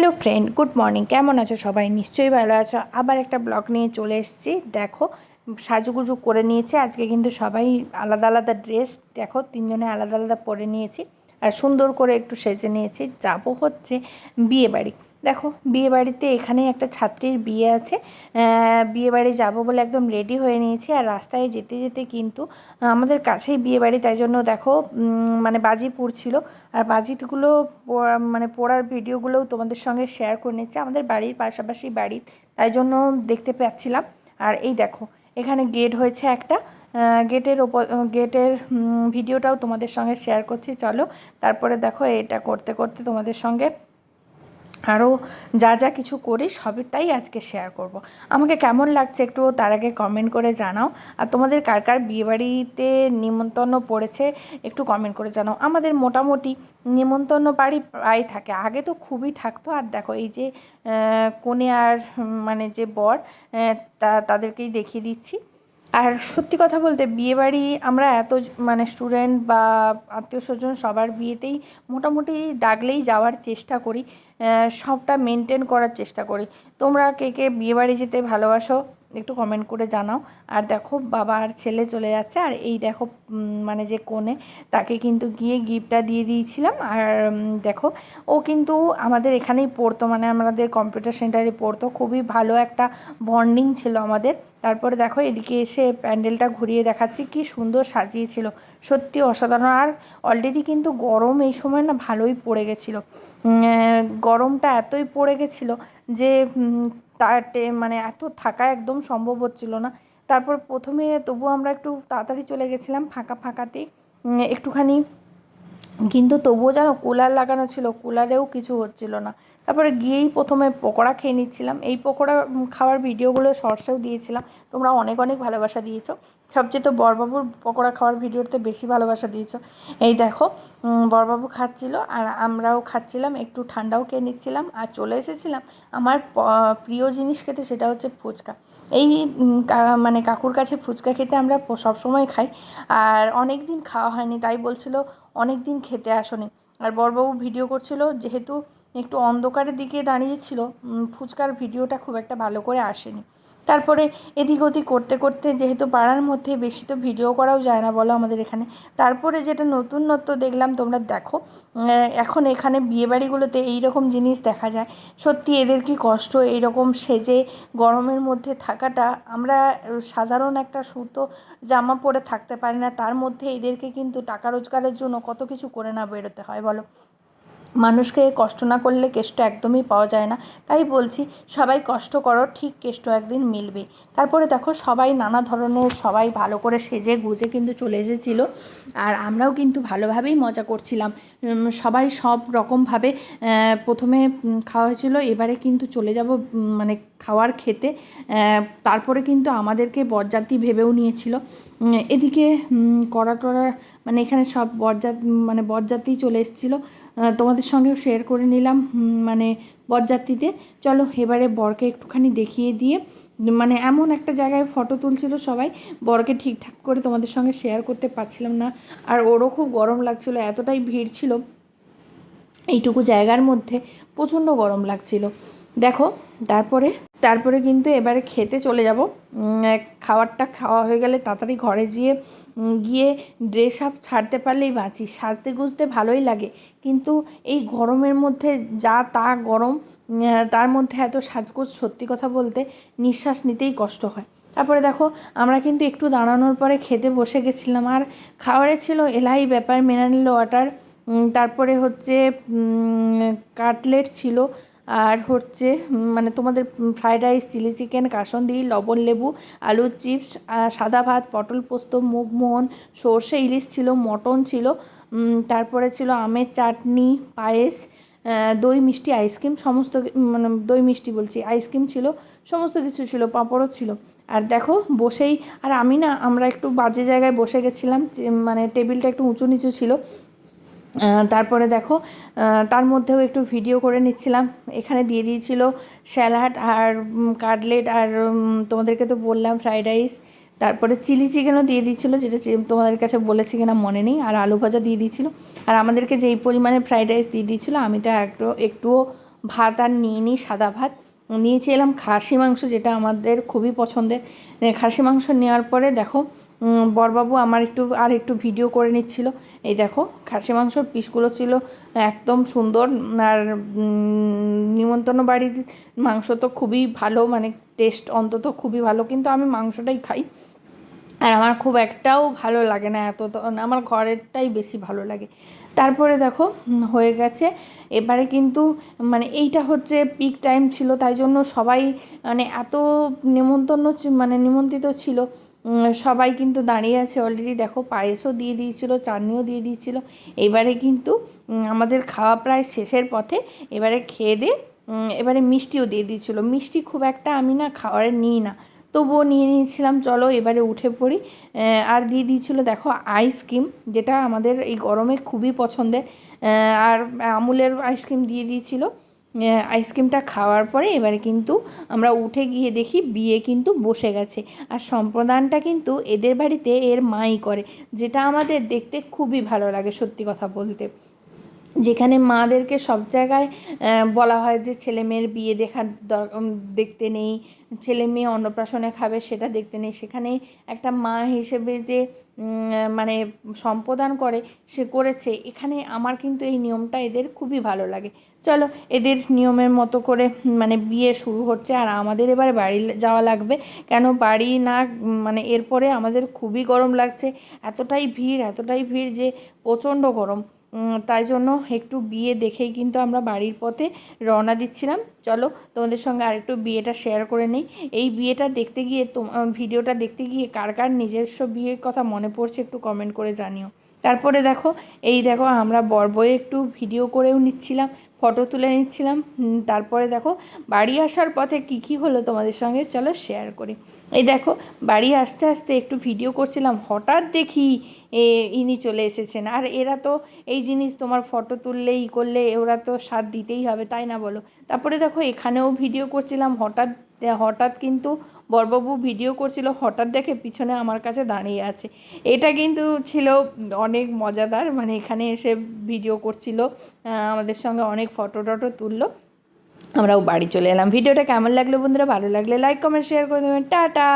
Hello friend, good morning. কেমন আছো সবাই? নিশ্চয়ই ভালো আছো। আবার একটা ব্লগ নিয়ে চলে এসেছি। দেখো, সাজুগুজু করে নিয়েছে। আজকে কিন্তু সবাই আলাদা আলাদা ড্রেস দেখো, তিনজনে আলাদা আলাদা পরে নিয়েছি। আর সুন্দর করে একটু সেজে নিয়েছি। যাব হচ্ছে বিয়ে বাড়ি দেখো বিয়ে বাড়িতে এখানে একটা ছাত্রীর বিয়ে আছে। বিয়ে বাড়ি যাব বলে একদম রেডি হয়ে নিয়েছি আর রাস্তায় যেতে যেতে কিন্তু আমাদের কাছেই বিয়ে বাড়ি তাই জন্য দেখো মানে বাজি পুড়ছিল আর বাজিটগুলো পো- মানে পড়ার ভিডিওগুলোও তোমাদের সঙ্গে শেয়ার করে নিচ্ছি। আমাদের বাড়ির পাশাপাশি বাড়ি, তাই জন্য দেখতে পাচ্ছিলাম। আর এই দেখো এখানে গেট হয়েছে একটা। গেটের ওপর গেটের ভিডিওটাও তোমাদের সঙ্গে শেয়ার করছি। চলো, তারপরে দেখো এটা করতে করতে তোমাদের সঙ্গে আরও যা যা কিছু করি সবটাই আজকে শেয়ার করব। আমাকে কেমন লাগছে একটু তার আগে কমেন্ট করে জানাও। আর তোমাদের কার কার বিয়েবাড়িতে নিমন্ত্রণ পড়েছে একটু কমেন্ট করে জানাও। আমাদের মোটামুটি নিমন্ত্রণ বাড়ি প্রায় থাকে। আগে তো খুবই থাকতো। আর দেখো এই যে কনে আর মানে যে বর তা, তাদেরকেই দেখিয়ে দিচ্ছি। আর সত্যি কথা বলতে বিয়েবাড়ি আমরা এত মানে স্টুডেন্ট বা আত্মীয় স্বজন সবার বিয়েতেই মোটামুটি ডাকলেই যাওয়ার চেষ্টা করি সবটা মেনটেন করার চেষ্টা করি। তোমরা কে কে বিয়েবাড়ি যেতে ভালোবাসো? একটু কমেন্ট করে জানাও। আর দেখো, বাবা আর ছেলে চলে যাচ্ছে। আর এই দেখো মানে যে কোণে তাকে কিন্তু গিয়ে গিফটটা দিয়ে দিয়েছিলাম। আর দেখো, ও কিন্তু আমাদের এখানেই পড়তো মানে আমাদের কম্পিউটার সেন্টারে পড়তো। খুবই ভালো একটা বন্ডিং ছিল আমাদের। তারপরে দেখো, এদিকে এসে প্যান্ডেলটা ঘুরিয়ে দেখাচ্ছি। কি সুন্দর সাজিয়েছিল। সত্যি অসাধারণ। আর অলরেডি কিন্তু গরম এই সময় না ভালোই পড়ে গেছিল। গরমটা এতই পড়ে গেছিল যে তার মানে এত থাকা একদম সম্ভব হচ্ছিল না। তারপর প্রথমে তবু আমরা একটু তাড়াতাড়ি চলে গেছিলাম ফাঁকা ফাঁকাতে একটুখানি। কিন্তু তবুও যেন কুলার লাগানো ছিল, কুলারেও কিছু হচ্ছিল না। তারপরে গিয়েই প্রথমে পকোড়া খেয়ে নিচ্ছিলাম। এই পকোড়া খাওয়ার ভিডিওগুলো শর্টসেও দিয়েছিলাম। তোমরা অনেক অনেক ভালোবাসা দিয়েছ। সবচেয়ে তো বরবাবুর পকোড়া খাওয়ার ভিডিওতে বেশি ভালোবাসা দিয়েছ। এই দেখো বরবাবু খাচ্ছিল আর আমরাও খাচ্ছিলাম, একটু ঠান্ডাও খেয়ে নিচ্ছিলাম আর চলে এসেছিলাম আমার প্রিয় জিনিস খেতে সেটা হচ্ছে ফুচকা। এই মানে কাকুর কাছে ফুচকা খেতে আমরা সবসময় খাই আর অনেক দিন খাওয়া হয়নি, তাই বলছিল অনেক দিন খেতে আসনি। আর বরবাবু ভিডিও করছিল যেহেতু একটু অন্ধকারের দিকে দাঁড়িয়েছিল। ফুচকার ভিডিওটা খুব একটা ভালো করে আসেনি। তারপরে এদিক ওদিক করতে করতে যেহেতু পাড়ার মধ্যে বেশি তো ভিডিও করাও যায় না বলো আমাদের এখানে। তারপরে যেটা নতুনত্ব দেখলাম, তোমরা দেখো এখন এখানে বিয়েবাড়িগুলোতে এই রকম জিনিস দেখা যায়। সত্যি এদের কি কষ্ট? এইরকম সেজে গরমের মধ্যে থাকাটা, আমরা সাধারণ একটা সুতো, জামা পরে থাকতে পারি না। তার মধ্যে এদেরকে কিন্তু টাকা রোজগারের জন্য কত কিছু করে না বেরোতে হয় বলো। মানুষকে কষ্ট না করলে কেষ্ট একদমই পাওয়া যায় না। তাই বলছি, সবাই কষ্ট করো, ঠিক কেষ্ট একদিন মিলবে। তারপরে দেখো, সবাই নানা ধরনের, সবাই ভালো করে সেজে গুজে কিন্তু চলে এসেছিল। আর আমরাও কিন্তু ভালোভাবেই মজা করছিলাম। সবাই সব রকমভাবে প্রথমে খাওয়া হয়েছিল, এবারে কিন্তু চলে যাব মানে খাওয়ার খেতে তারপরে কিন্তু আমাদেরকে বরযাত্রী ভেবেও নিয়েছিল। এদিকে কড়া টড়া মানে এখানে সব বরযাত মানে বরযাত্রী চলে এসেছিল। তোমাদের সঙ্গেও শেয়ার করে নিলাম মানে বরযাত্রীতে। চলো, এবারে বরকে একটুখানি দেখিয়ে দিয়ে মানে এমন একটা জায়গায় ফটো তুলছিল সবাই। বরকে ঠিকঠাক করে তোমাদের সঙ্গে শেয়ার করতে পারছিলাম না। আর ওরও খুব গরম লাগছিল, এতটাই ভিড় ছিল। এইটুকু জায়গার মধ্যে প্রচণ্ড গরম লাগছিল। দেখো, তারপরে তারপরে কিন্তু এবারে খেতে চলে যাব। খাবারটা খাওয়া হয়ে গেলে তাড়াতাড়ি ঘরে গিয়ে গিয়ে ড্রেস আপ ছাড়তে পারলেই বাঁচি, সাজতে গুজতে ভালোই লাগে। কিন্তু এই গরমের মধ্যে যা তা গরম তার মধ্যে এত সাজগোজ সত্যি কথা বলতে নিঃশ্বাস নিতেই কষ্ট হয়। তারপরে দেখো, আমরা কিন্তু একটু দাঁড়ানোর পরে খেতে বসে গেছিলাম। আর খাবারে ছিল এলাই ব্যাপার মিনারেল ওয়াটার তারপরে হচ্ছে কাটলেট ছিল আর হচ্ছে মানে তোমাদের fried rice chilli chicken kasundi, লবণ, লেবু, আলুর চিপস সাদা ভাত, পটল পোস্ত মুগমোহন সর্ষে, ইলিশ ছিল, মটন ছিল তারপরে ছিল আমের চাটনি, পায়েস দই, মিষ্টি আইসক্রিম সমস্ত মানে দই, মিষ্টি বলছি আইসক্রিম ছিল, সমস্ত কিছু ছিল, পাঁপড়ও ছিল। আর দেখো, বসেই, আর আমি না, আমরা একটু বাজে জায়গায় বসে গেছিলাম মানে টেবিলটা একটু উঁচু নিচু ছিল তারপরে দেখো তার মধ্যেও একটু ভিডিও করে নিচ্ছিলাম। এখানে দিয়ে দিয়েছিল স্যালাড আর কাটলেট আর তোমাদেরকে তো বললাম ফ্রাইড রাইস। তারপরে চিলি চিকেনও দিয়ে দিয়েছিলো, যেটা তোমাদের কাছে বলেছি কিনা মনে নেই। আর আলু ভাজা দিয়ে দিয়েছিলো। আর আমাদেরকে যেই পরিমাণে ফ্রাইড রাইস দিয়ে দিয়েছিলো, আমি তো একটু, একটুও ভাত আর নিয়ে নিই সাদা ভাত। নিয়েছিলাম খাসি মাংস যেটা আমাদের খুবই পছন্দের। খাসি মাংস নেওয়ার পরে দেখো বরবাবু আমার একটু, আর একটু ভিডিও করে নিচ্ছিল। এই দেখো, খাসি মাংসর পিসগুলো ছিল একদম সুন্দর আর নিমন্ত্রণ বাড়ির মাংস তো খুবই ভালো মানে টেস্ট অন্তত খুবই ভালো, কিন্তু আমি মাংসটাই খাই। আর আমার খুব একটাও ভালো লাগে না এত আমার ঘরেরটাই বেশি ভালো লাগে। তারপরে দেখো হয়ে গেছে। এবারে কিন্তু মানে এইটা হচ্ছে পিক টাইম ছিল, তাই জন্য সবাই মানে এত নিমন্ত্রণ মানে নিমন্ত্রিত ছিল। সবাই কিন্তু দাঁড়িয়ে আছে অলরেডি দেখো, পায়েসও দিয়ে দিয়েছিল, চাটনিও দিয়ে দিয়েছিল। এবারে কিন্তু আমাদের খাওয়া প্রায় শেষের পথে এবারে খেয়ে দিয়ে এবারে মিষ্টিও দিয়ে দিয়েছিলো। মিষ্টি খুব একটা আমি না, খাওয়ারে নিই না। তবুও নিয়ে নিয়েছিলাম, চলো এবারে উঠে পড়ি। আর দিয়ে দিয়েছিলো, দেখো আইসক্রিম যেটা আমাদের এই গরমে খুবই পছন্দের। আর আমুলের আইসক্রিম দিয়ে দিয়েছিল। আইসক্রিমটা খাওয়ার পরে এবারে কিন্তু আমরা উঠে গিয়ে দেখি বিয়ে কিন্তু বসে গেছে। আর সম্প্রদানটা কিন্তু এদের বাড়িতে এর মাই করে, যেটা আমাদের দেখতে খুবই ভালো লাগে সত্যি কথা বলতে। যেখানে মাদেরকে সব জায়গায় বলা হয় যে ছেলে মেয়ের বিয়ে দেখার দেখতে নেই, ছেলে মেয়ে অন্নপ্রাশনে খাবে সেটা দেখতে নেই। সেখানে একটা মা হিসেবে যে মানে সম্প্রদান করে, সে করেছে। এখানে আমার কিন্তু এই নিয়মটা এদের খুবই ভালো লাগে। চলো, এদের নিয়মের মতো করে মানে বিয়ে শুরু হচ্ছে। আর আমাদের এবার বাড়ি যাওয়া লাগবে। কেন বাড়ি না মানে এরপরে আমাদের খুবই গরম লাগছে। এতটাই ভিড় এতটাই ভিড় যে প্রচণ্ড গরম। তাই জন্য একটু বিয়ে দেখেই কিন্তু আমরা বাড়ির পথে রওনা দিচ্ছিলাম। চলো, তোমাদের সঙ্গে আরেকটু বিয়েটা শেয়ার করে নিই। এই বিয়েটা দেখতে গিয়ে তোম ভিডিওটা দেখতে গিয়ে কার কার নিজস্ব বিয়ের কথা মনে পড়ছে একটু কমেন্ট করে জানিও। তারপরে দেখো, এই দেখো আমরা বরবয়ে একটু ভিডিও করেও নিচ্ছিলাম। ফটো তুলে নিচ্ছিলাম। তারপরে দেখো, বাড়ি আসার পথে কী কী হলো তোমাদের সঙ্গে চলো শেয়ার করি। এই দেখো, বাড়ি আসতে আসতে একটু ভিডিও করছিলাম, হঠাৎ দেখি এ, ইনি চলে এসেছেন। আর এরা তো এই জিনিস তোমার ফটো তুললে ই করলে, ওরা তো সাথ দিতেই হবে, তাই না বলো? তারপরে দেখো, এখানেও ভিডিও করছিলাম, হঠাৎ হঠাৎ কিন্তু বরবাবু ভিডিও করছিল, হঠাৎ দেখে পিছনে আমার কাছে দাঁড়িয়ে আছে। এটা কিন্তু ছিল অনেক মজাদার মানে এখানে এসে ভিডিও করছিল আমাদের সঙ্গে অনেক ফটো টটো তুললো, আমরাও বাড়ি চলে এলাম। ভিডিওটা কেমন লাগল বন্ধুরা? ভালো লাগলে লাইক কমেন্ট শেয়ার করে দেবেন। টাটা!